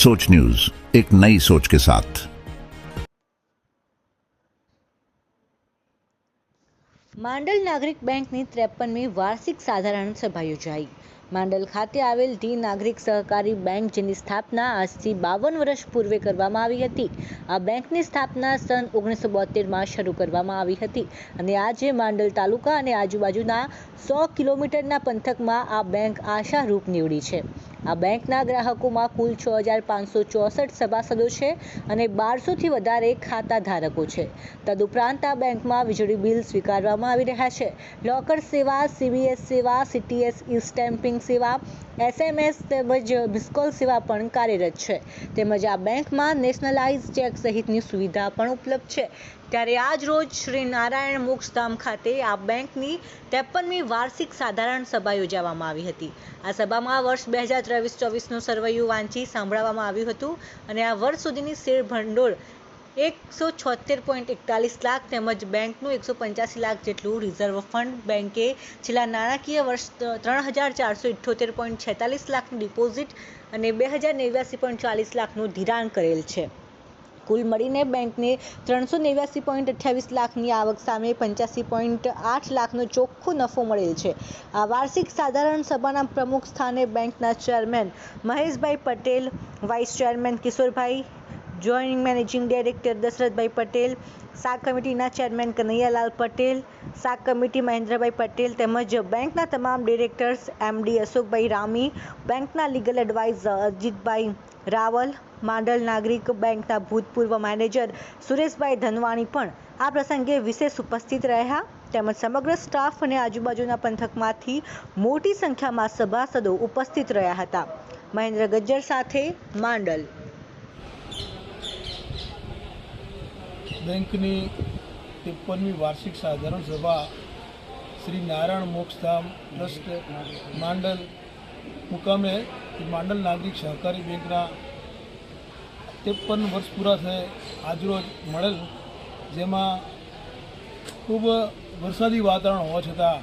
सोच न्यूज एक नई सोच के साथ માંડલ નાગરિક બેંકની ત્રેપનમી વાર્ષિક સાધારણ સભા યોજાઈ માંડલ ખાતે આવેલ ધી નાગરિક સહકારી બેંક જેની સ્થાપના આજથી બાવન વર્ષ પૂર્વે કરવામાં આવી હતી આ બેંકની સ્થાપના સન ઓગણીસો બોતેરમાં શરૂ કરવામાં આવી હતી અને આજે માંડલ તાલુકા અને આજુબાજુના સો કિલોમીટરના પંથકમાં આ બેંક આશારૂપ નીવડી છે આ બેંકના ગ્રાહકોમાં કુલ છ હજાર પાંચસો ચોસઠ સભાસદો છે અને બારસોથી વધારે ખાતા ધારકો છે. તદુપરાંત આ બેંકમાં વીજળી બિલ સ્વીકારવામાં આવી રહ્યા છે. લોકર સેવા સીબીએસ સેવા, સીટીએસ ઈ સ્ટેમ્પિંગ સેવા, એસએમએસ તેમજ મિસકોલ સેવા પણ કાર્યરત છે. તેમજ આ બેંકમાં નેશનલાઇઝ ચેક સહિતની સુવિધા પણ ઉપલબ્ધ છે. ત્યારે આજ રોજ શ્રી નારાયણ મોક્ષધામ ખાતે આ બેંકની ત્રેપનમી વાર્ષિક સાધારણ સભા યોજાવામાં આવી હતી. આ સભામાં વર્ષ બે હજાર ત્રેવીસ ચોવીસનું સરવૈયું વાંચી સાંભળવામાં આવ્યું હતું અને આ વર્ષ સુધીની શેર ભંડોળ એકસો છોતેર પોઈન્ટ એકતાલીસ લાખ તેમજ બેંકનું એકસો પંચ્યાસી લાખ જેટલું રિઝર્વ ફંડ બેંકે છેલ્લા નાણાકીય વર્ષ ત્રણ હજાર ચારસો ઇઠ્યોતેર પોઈન્ટ છેતાલીસ લાખનું ડિપોઝિટ અને બે હજાર નેવ્યાસી પોઈન્ટ ચાલીસ લાખનું ધિરાણ કરેલ છે. કુલ મળીને બેંકને ત્રણસો નેવ્યાસી પોઈન્ટ અઠ્યાવીસ લાખની આવક સામે પંચ્યાસી પોઈન્ટ આઠ લાખનો ચોખ્ખો નફો મળેલ છે. આ વાર્ષિક સાધારણ સભાના પ્રમુખ સ્થાને બેંકના chairman Maheshbhai Patel, vice chairman Kishorbhai joining managing director Dashrathbhai Patel શાક કમિટીના ચેરમેન કનૈયાલાલ પટેલ શાક કમિટી મહેન્દ્રભાઈ પટેલ તેમજ બેંકના તમામ ડિરેક્ટર્સ એમડી અશોકભાઈ રામી બેંકના લીગલ એડવાઇઝર અજીતભાઈ રાવલ માંડલ નાગરિક બેંકના ભૂતપૂર્વ મેનેજર સુરેશભાઈ ધનવાણી પણ આ પ્રસંગે વિશેષ ઉપસ્થિત રહ્યા. તેમજ સમગ્ર સ્ટાફ અને આજુબાજુના પંથકમાંથી મોટી સંખ્યામાં સભાસદો ઉપસ્થિત રહ્યા હતા. મહેન્દ્ર ગજ્જર સાથે માંડલ બેંકની ત્રેપનમી વાર્ષિક સાધારણ સભા શ્રી નારાયણ મોક્ષધામ ટ્રસ્ટ માંડલ મુકામે માંડલ નાગરિક સહકારી બેંકના ત્રેપન વર્ષ પૂરા થયે આજરોજ મળેલ, જેમાં ખૂબ વરસાદી વાતાવરણ હોવા છતાં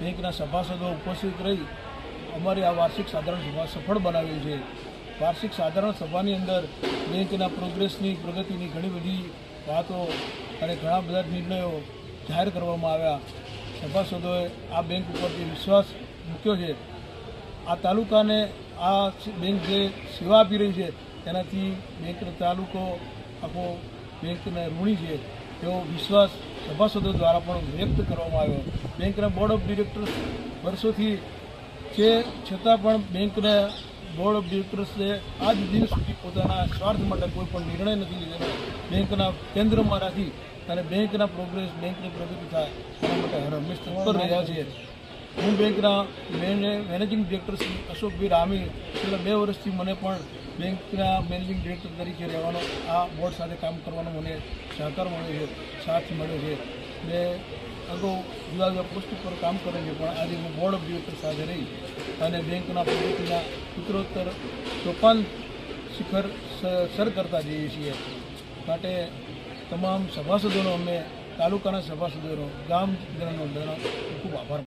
બેંકના સભાસદો ઉપસ્થિત રહી અમારી આ વાર્ષિક સાધારણ સભા સફળ બનાવી છે. વાર્ષિક સાધારણ સભાની અંદર બેંકના પ્રોગ્રેસની પ્રગતિની ઘણી બધી વાતો અને ઘણા બધા નિર્ણયો જાહેર કરવામાં આવ્યા. સભાસદોએ આ બેંક ઉપરથી વિશ્વાસ મૂક્યો છે. આ તાલુકાને આ બેંક જે સેવા આપી રહી છે, તેનાથી બેંકનો તાલુકો આખો બેંકને ઋણી છે. તેવો વિશ્વાસ સભાસદો દ્વારા પણ વ્યક્ત કરવામાં આવ્યો. બેંકના બોર્ડ ઓફ ડિરેક્ટર્સ વર્ષોથી છે, છતાં પણ બેંકને બોર્ડ ઓફ ડિરેક્ટર્સે આજ દિન સુધી પોતાના સ્વાર્થ માટે કોઈ પણ નિર્ણય નથી લીધેલો. બેંકના કેન્દ્રમાં રાખી અને બેંકના પ્રોગ્રેસ બેંકની પ્રગતિ થાય એના માટે હંમેશ તત્પર રહ્યા છે હું બેંકના મેનેજિંગ ડિરેક્ટર શ્રી અશોકભાઈ રામી છેલ્લા બે વર્ષથી મને પણ બેંકના મેનેજિંગ ડિરેક્ટર તરીકે રહેવાનો, આ બોર્ડ સાથે કામ કરવાનો મને સહકાર મળ્યો છે, સાથ મળ્યો છે. મેં અગાઉ જુદા જુદા પોસ્ટ ઉપર કામ કરે છે પણ આજે હું બોર્ડ ઓફ ડિરેક્ટર સાથે રહી અને બેંકના પ્રગતિના ઉત્તરોત્તર સોપાન શિખર સર કરતા જઈએ છીએ. માટે તમામ સભાસદોનો, અમે તાલુકાના સભાસદોનો ગામજનોનો ખૂબ આભાર